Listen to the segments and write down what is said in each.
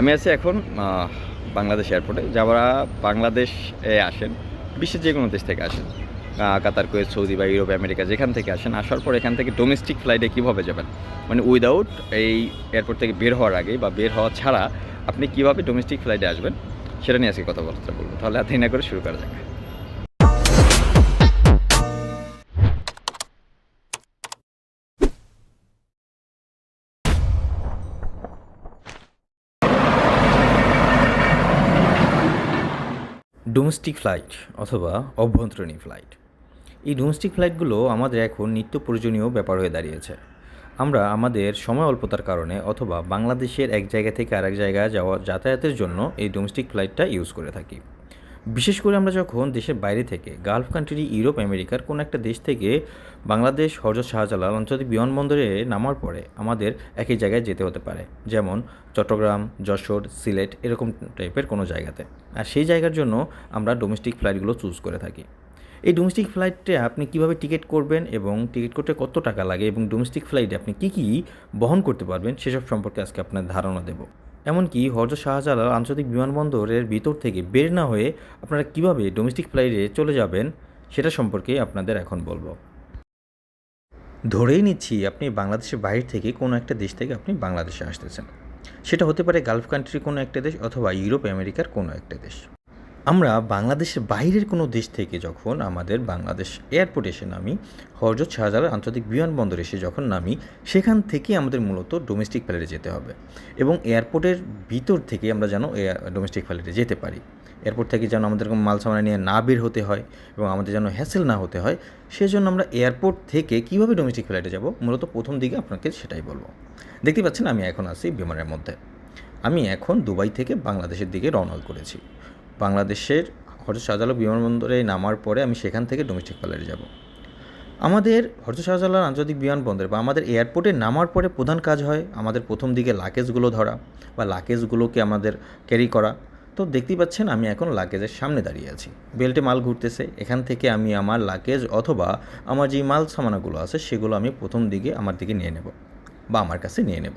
আমি আছি এখন বাংলাদেশ এয়ারপোর্টে। যারা বাংলাদেশ এ আসেন, বিশ্বের যে কোনো দেশ থেকে আসেন কাতার, কুয়েত, সৌদি বা ইউরোপ, আমেরিকা, যেখান থেকে আসেন, আসার পর এখান থেকে ডোমেস্টিক ফ্লাইটে কীভাবে যাবেন? মানে উইদাউট এই এয়ারপোর্ট থেকে বের হওয়ার আগে বা বের হওয়া ছাড়া আপনি কীভাবে ডোমেস্টিক ফ্লাইটে আসবেন, সেটা নিয়ে আজকে কথাবার্তা বলব। তাহলে এতই না করে শুরু করা যাক। ডোমেস্টিক ফ্লাইট অথবা অভ্যন্তরীণ ফ্লাইট এই ডোমেস্টিক ফ্লাইটগুলো আমাদের এখন নিত্য প্রয়োজনীয় ব্যাপার হয়ে দাঁড়িয়েছে। আমরা আমাদের সময় অল্পতার কারণে অথবা বাংলাদেশের এক জায়গা থেকে আরেক জায়গায় যাওয়া যাতায়াতের জন্য এই ডোমেস্টিক ফ্লাইটটা ইউজ করে থাকি। বিশেষ করে আমরা যখন দেশের বাইরে থেকে গালফ কান্ট্রি ইউরোপ আমেরিকার কোনো একটা দেশ থেকে বাংলাদেশ, হজরত শাহজালাল আন্তর্জাতিক বিমানবন্দরে নামার পরে আমাদের একই জায়গায় যেতে হতে পারে। যেমন চট্টগ্রাম, যশোর, সিলেট এরকম টাইপের কোনো জায়গাতে। আর সেই জায়গার জন্য আমরা ডোমেস্টিক ফ্লাইটগুলো চুজ করে থাকি। এই ডোমেস্টিক ফ্লাইটে আপনি কীভাবে টিকিট করবেন এবং টিকিট করতে কত টাকা লাগে এবং ডোমেস্টিক ফ্লাইটে আপনি কী কী বহন করতে পারবেন, সেসব সম্পর্কে আজকে আপনার ধারণা দেব। এমনকি হরজ শাহজালাল আন্তর্জাতিক বিমানবন্দরের ভিতর থেকে বের না হয়ে আপনারা কীভাবে ডোমেস্টিক ফ্লাইটে চলে যাবেন সেটা সম্পর্কে আপনাদের এখন বলব। ধরেই নিচ্ছি আপনি বাংলাদেশের বাইরে থেকে কোনো একটা দেশ থেকে আপনি বাংলাদেশে আসতেছেন। সেটা হতে পারে গালফ কান্ট্রি কোনো একটা দেশ অথবা ইউরোপ আমেরিকার কোনো একটা দেশ। আমরা বাংলাদেশের বাইরের কোনো দেশ থেকে যখন আমাদের বাংলাদেশ এয়ারপোর্টে এসে নামি, হরজত শাহজালাল আন্তর্জাতিক বিমানবন্দর এসে যখন নামি, সেখান থেকে আমাদের মূলত ডোমেস্টিক ফ্লাইটে যেতে হবে। এবং এয়ারপোর্টের ভিতর থেকে আমরা যেন ডোমেস্টিক ফ্লাইটে যেতে পারি। এয়ারপোর্ট থেকে যেন আমাদের মাল সামানা নিয়ে না বের হতে হয় এবং আমাদের যেন হ্যাসেল না হতে হয়, সেজন্য আমরা এয়ারপোর্ট থেকে কীভাবে ডোমেস্টিক ফ্লাইটে যাব, মূলত প্রথম দিকে আপনাকে সেটাই বলব। দেখতে পাচ্ছেন আমি এখন আছি বিমানের মধ্যে। আমি এখন দুবাই থেকে বাংলাদেশের দিকে রওনা করেছি। বাংলাদেশের হরজত শাহজালাল বিমানবন্দরে নামার পরে আমি সেখান থেকে ডোমেস্টিক ফ্লাইটে যাব। আমাদের হরজত শাহজালাল আন্তর্জাতিক বিমানবন্দরে বা আমাদের এয়ারপোর্টে নামার পরে প্রধান কাজ হয় আমাদের প্রথম দিকে লাগেজগুলো ধরা বা লাগেজগুলোকে আমাদের ক্যারি করা। তো দেখতেই পাচ্ছেন আমি এখন লাগেজের সামনে দাঁড়িয়ে আছি। বেল্টে মাল ঘুরতেছে, এখান থেকে আমি আমার লাগেজ অথবা আমার যেই মাল সামানাগুলো আছে সেগুলো আমি প্রথম দিকে আমার দিকে নিয়ে নেব। বা আমার কাছে নিয়ে নেব।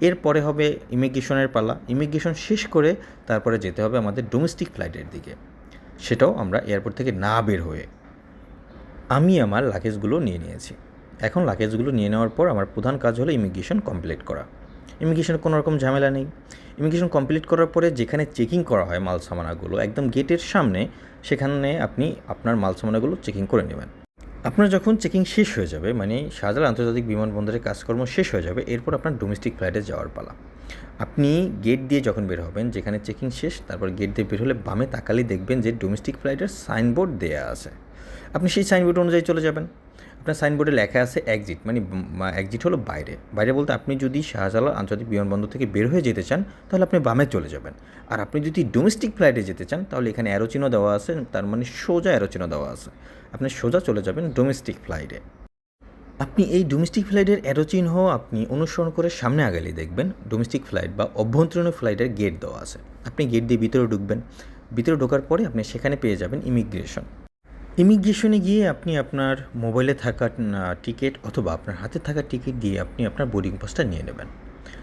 এরপরে হবে ইমিগ্রেশনের পালা। ইমিগ্রেশন শেষ করে তারপরে যেতে হবে আমাদের ডোমেস্টিক ফ্লাইটের দিকে। সেটাও আমরা এয়ারপোর্ট থেকে না বের হয়ে আমি আমার লাগেজগুলো নিয়ে নিয়েছি। এখন লাগেজগুলো নিয়ে নেওয়ার পর আমার প্রধান কাজ হলো ইমিগ্রেশন কমপ্লিট করা। ইমিগ্রেশনের কোনো রকম ঝামেলা নেই। ইমিগ্রেশন কমপ্লিট করার পরে যেখানে চেকিং করা হয় মাল সামানাগুলো একদম গেটের সামনে, সেখানে আপনি আপনার মাল সামানাগুলো চেকিং করে নেবেন। আপনার যখন চেকিং শেষ হয়ে যাবে মানে শাহজালাল আন্তর্জাতিক বিমানবন্দরের কাজকর্ম শেষ হয়ে যাবে, এরপর আপনার ডোমেস্টিক ফ্লাইটে যাওয়ার পালা। আপনি গেট দিয়ে যখন বের হবেন, যেখানে চেকিং শেষ, তারপর গেট দিয়ে বের হলে বামে তাকালেই দেখবেন যে ডোমেস্টিক ফ্লাইটের সাইনবোর্ড দেওয়া আছে। আপনি সেই সাইনবোর্ড অনুযায়ী চলে যাবেন। আপনার সাইনবোর্ডে লেখা আছে এক্সিট মানে এক্সিট হলো বাইরে। বাইরে বলতে আপনি যদি শাহজালাল আন্তর্জাতিক বিমানবন্দর থেকে বের হয়ে যেতে চান, তাহলে আপনি বামে চলে যাবেন। আর আপনি যদি ডোমেস্টিক ফ্লাইটে যেতে চান, তাহলে এখানে অ্যারোচিনো দেওয়া আছে, তার মানে সোজা অ্যারোচিনো দেওয়া আছে। আপনি সোজা চলে যাবেন ডোমেস্টিক ফ্লাইটে আপনি এই ডোমেস্টিক ফ্লাইটের অ্যারোচিহ্ন আপনি অনুসরণ করে সামনে আগালেই দেখবেন ডোমেস্টিক ফ্লাইট বা অভ্যন্তরীণ ফ্লাইটের গেট দেওয়া আছে। আপনি গেট দিয়ে ভিতরে ঢুকবেন। ভিতরে ঢোকার পরে আপনি সেখানে পেয়ে যাবেন ইমিগ্রেশন ইমিগ্রেশনে গিয়ে আপনি আপনার মোবাইলে থাকা টিকিট অথবা আপনার হাতে থাকা টিকিট দিয়ে আপনি আপনার বোর্ডিং পাসটা নিয়ে নেবেন।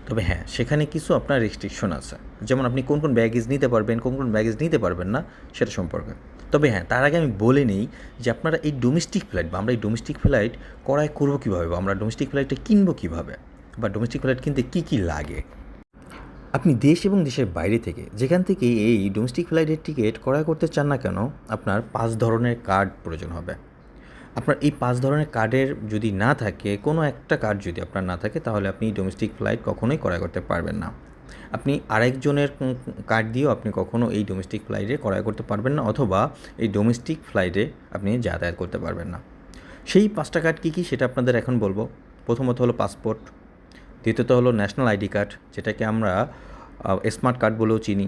তবে হ্যাঁ সেখানে কিছু আপনার রেস্ট্রিকশন আছে। যেমন আপনি কোন কোন ব্যাগেজ নিতে পারবেন, কোন কোন ব্যাগেজ নিতে পারবেন না, সেটা সম্পর্কে। তবে হ্যাঁ তার আগে আমি বলে নিই যে আপনারা এই ডোমেস্টিক ফ্লাইট বা আমরা এই ডোমেস্টিক ফ্লাইট করায় করব কীভাবে বা আমরা ডোমেস্টিক ফ্লাইটটা কিনবো কীভাবে বা ডোমেস্টিক ফ্লাইট কিনতে কী কী লাগে। আপনি দেশ এবং দেশের বাইরে থেকে যেখান থেকে এই ডোমেস্টিক ফ্লাইটের টিকিট ক্রয় করতে চান না কেন, আপনার পাঁচ ধরনের কার্ড প্রয়োজন হবে। আপনার এই পাঁচ ধরনের কার্ডের যদি না থাকে, কোনো একটা কার্ড যদি আপনার না থাকে, তাহলে আপনি ডোমেস্টিক ফ্লাইট কখনোই ক্রয় করতে পারবেন না। আপনি আরেকজনের কার্ড দিয়েও আপনি কখনো এই ডোমেস্টিক ফ্লাইটে ক্রয় করতে পারবেন না, অথবা এই ডোমেস্টিক ফ্লাইটে আপনি যাতায়াত করতে পারবেন না। সেই পাঁচটা কার্ড কী কী সেটা আপনাদের এখন বলব। প্রথমত হলো পাসপোর্ট দ্বিতীয়ত হলো ন্যাশনাল আইডি কার্ড যেটাকে আমরা স্মার্ট কার্ড বলেও চিনি।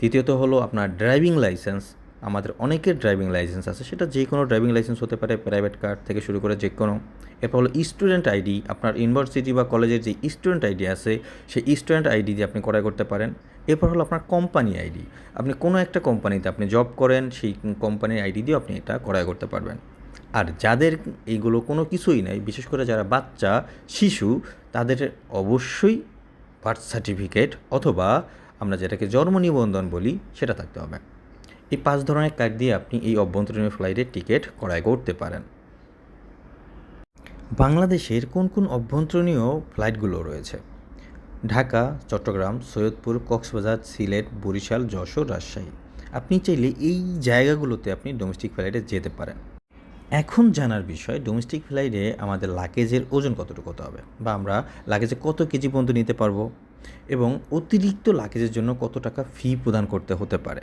তৃতীয়ত হলো আপনার ড্রাইভিং লাইসেন্স আমাদের অনেকের ড্রাইভিং লাইসেন্স আছে, সেটা যে কোনো ড্রাইভিং লাইসেন্স হতে পারে প্রাইভেট কার থেকে শুরু করে যে কোনো এরপর হলো স্টুডেন্ট আইডি আপনার ইউনিভার্সিটি বা কলেজের যে স্টুডেন্ট আইডি আছে, সেই স্টুডেন্ট আইডি দিয়ে আপনি ক্রয় করতে পারেন। এরপর হলো আপনার কোম্পানি আইডি আপনি কোনো একটা কোম্পানিতে আপনি জব করেন, সেই কোম্পানির আইডি দিয়েও আপনি এটা ক্রয় করতে পারবেন। আর যাদের এইগুলো কোনো কিছুই নাই, বিশেষ করে যারা বাচ্চা, শিশু, তাদের অবশ্যই বার্থ সার্টিফিকেট অথবা আমরা যেটাকে জন্ম নিবন্ধন বলি, সেটা থাকতে হবে। এই পাঁচ ধরনের কার্ড দিয়ে আপনি এই অভ্যন্তরীণ ফ্লাইটের টিকিট ক্রয় করতে পারেন। বাংলাদেশের কোন কোন অভ্যন্তরীণীয় ফ্লাইটগুলো রয়েছে? ঢাকা, চট্টগ্রাম, সৈয়দপুর, কক্সবাজার, সিলেট, বরিশাল, যশোর, রাজশাহী। আপনি চাইলে এই জায়গাগুলোতে আপনি ডোমেস্টিক ফ্লাইটে যেতে পারেন। এখন জানার বিষয় ডোমেস্টিক ফ্লাইটে আমাদের লাগেজের ওজন কতটুকু হতে হবে? বা আমরা লাগেজে কত কেজি পর্যন্ত নিতে পারব? এবং অতিরিক্ত লাগেজের জন্য কত টাকা ফি প্রদান করতে হতে পারে?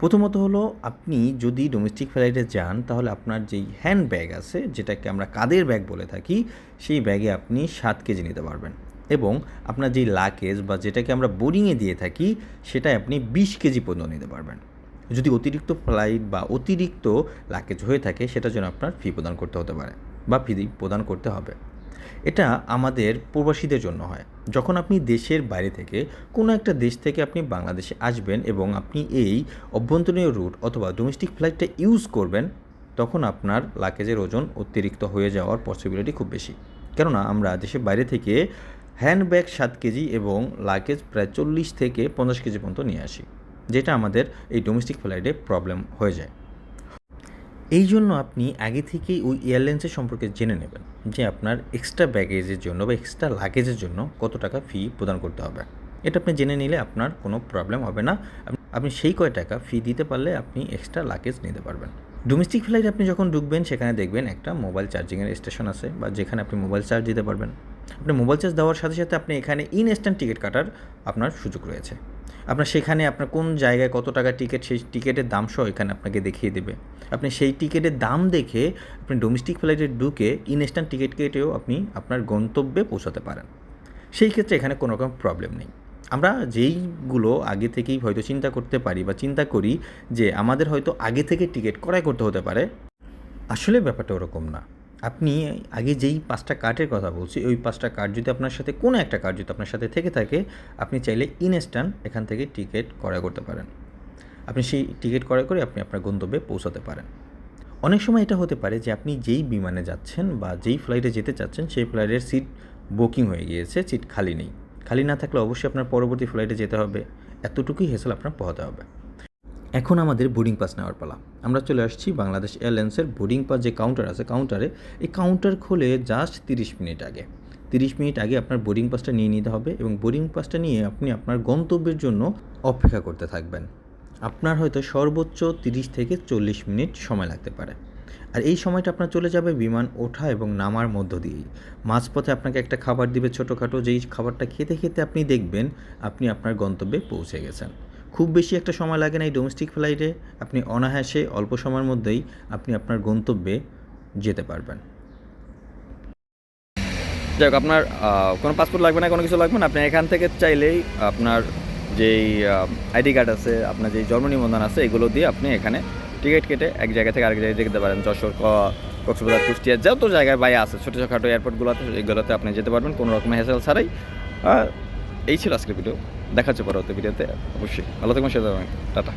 প্রথমত হলো, আপনি যদি ডোমেস্টিক ফ্লাইটে যান, তাহলে আপনার যেই হ্যান্ড ব্যাগ আছে, যেটাকে আমরা কাদের ব্যাগ বলে থাকি, সেই ব্যাগে আপনি সাত কেজি নিতে পারবেন। এবং আপনার যেই লাগেজ বা যেটাকে আমরা বোরিংয়ে দিয়ে থাকি সেটাই আপনি বিশ কেজি পর্যন্ত নিতে পারবেন। যদি অতিরিক্ত ফ্লাইট বা অতিরিক্ত লাগেজ হয়ে থাকে, সেটার জন্য আপনার ফি প্রদান করতে হতে পারে বা ফি প্রদান করতে হবে। এটা আমাদের প্রবাসীদের জন্য হয়। যখন আপনি দেশের বাইরে থেকে কোনো একটা দেশ থেকে আপনি বাংলাদেশে আসবেন এবং আপনি এই অভ্যন্তরীণ রুট অথবা ডোমেস্টিক ফ্লাইটটা ইউজ করবেন, তখন আপনার লাগেজের ওজন অতিরিক্ত হয়ে যাওয়ার পসিবিলিটি খুব বেশি। কেননা আমরা দেশের বাইরে থেকে হ্যান্ডব্যাগ সাত কেজি এবং লাগেজ প্রায় চল্লিশ থেকে পঞ্চাশ কেজি পর্যন্ত নিয়ে আসি। যেটা আমাদের এই ডোমেস্টিক ফ্লাইটে প্রবলেম হয়ে যায়। এই জন্য আপনি আগে থেকেই ওই এয়ারলাইন্সের সম্পর্কে জেনে নেবেন যে আপনার এক্সট্রা ব্যাগেজের জন্য বা এক্সট্রা লাগেজের জন্য কত টাকা ফি প্রদান করতে হবে। এটা আপনি জেনে নিলে আপনার কোনো প্রবলেম হবে না। আপনি সেই কয় টাকা ফি দিতে পারলে আপনি এক্সট্রা লাগেজ নিতে পারবেন। ডোমেস্টিক ফ্লাইট আপনি যখন ঢুকবেন, সেখানে দেখবেন একটা মোবাইল চার্জিংয়ের স্টেশন আছে বা যেখানে আপনি মোবাইল চার্জ দিতে পারবেন। আপনি মোবাইল চার্জ দেওয়ার সাথে সাথে আপনি এখানে ইনস্ট্যান্ট টিকিট কাটার আপনার সুযোগ রয়েছে। আপনার সেখানে আপনার কোন জায়গায় কত টাকা টিকিট সেই টিকিটের দাম সহ এখানে আপনাকে দেখিয়ে দেবে। আপনি সেই টিকিটের দাম দেখে আপনি ডোমেস্টিক ফ্লাইটে ঢুকে ইনস্ট্যান্ট টিকিট কেটেও আপনি আপনার গন্তব্যে পৌঁছাতে পারেন। সেই ক্ষেত্রে এখানে কোনো রকম প্রবলেম নেই। আমরা যেইগুলো আগে থেকেই হয়তো চিন্তা করতে পারি বা চিন্তা করি যে আমাদের হয়তো আগে থেকে টিকিট ক্রয় করতে হতে পারে। আসলে ব্যাপারটা ওরকম না। আপনি আগে যেই পাঁচটা কার্ডের কথা বলছি, ওই পাঁচটা কার্ড যদি আপনার সাথে, কোনো একটা কার্ড যদি আপনার সাথে থেকে থাকে, আপনি চাইলে ইনস্ট্যান্ট এখান থেকে টিকিট ক্রয় করতে পারেন। আপনি সেই টিকিট ক্রয় করে আপনি আপনার গন্তব্যে পৌঁছাতে পারেন। অনেক সময় এটা হতে পারে যে আপনি যেই বিমানে যাচ্ছেন বা যেই ফ্লাইটে যেতে চাচ্ছেন, সেই ফ্লাইটের সিট বুকিং হয়ে গিয়েছে সিট খালি নেই। খালি না থাকলে অবশ্যই আপনার পরবর্তী ফ্লাইটে যেতে হবে। এতটুকুই হেসেল আপনার পোহাতে হবে। এখন আমাদের বোর্ডিং পাস নেওয়ার পালা। আমরা চলে আসছি বাংলাদেশ এয়ারলাইন্সের বোর্ডিং পাস যে কাউন্টার আছে কাউন্টারে এই কাউন্টার খুলে জাস্ট তিরিশ মিনিট আগে। তিরিশ মিনিট আগে আপনার বোর্ডিং পাসটা নিয়ে নিতে হবে এবং বোর্ডিং পাসটা নিয়ে আপনি আপনার গন্তব্যের জন্য অপেক্ষা করতে থাকবেন। আপনার হয়তো সর্বোচ্চ তিরিশ থেকে চল্লিশ মিনিট সময় লাগতে পারে। আর এই সময়টা আপনার চলে যাবে বিমান ওঠা এবং নামার মধ্য দিয়েই। মাঝপথে আপনাকে একটা খাবার দিবে ছোটোখাটো, যেই খাবারটা খেতে খেতে আপনি দেখবেন আপনি আপনার গন্তব্যে পৌঁছে গেছেন। খুব বেশি একটা সময় লাগে না এই ডোমেস্টিক ফ্লাইটে আপনি অনায়াসে অল্প সময়ের মধ্যেই আপনি আপনার গন্তব্যে যেতে পারবেন। যাই হোক, আপনার কোনো পাসপোর্ট লাগবে না, কোনো কিছু লাগবে না? আপনি এখান থেকে চাইলেই আপনার যেই আইডি কার্ড আছে, আপনার যেই জন্ম নিবন্ধন আছে, এগুলো দিয়ে আপনি এখানে টিকিট কেটে এক জায়গা থেকে আরেক জায়গায় যেতে পারেন। যশোর কক্সবাজার, কুষ্টিয়া, যত জায়গায় বাই আছে ছোটো ছোটো এয়ারপোর্টগুলোতে এগুলোতে আপনি যেতে পারবেন, কোনো রকমের হ্যাসেল ছাড়াই। এই ছিল আজকের ভিডিও দেখা হচ্ছে পরবর্তী ভিডিওতে। অবশ্যই। ভালো থাকবেন সেটা টাটা।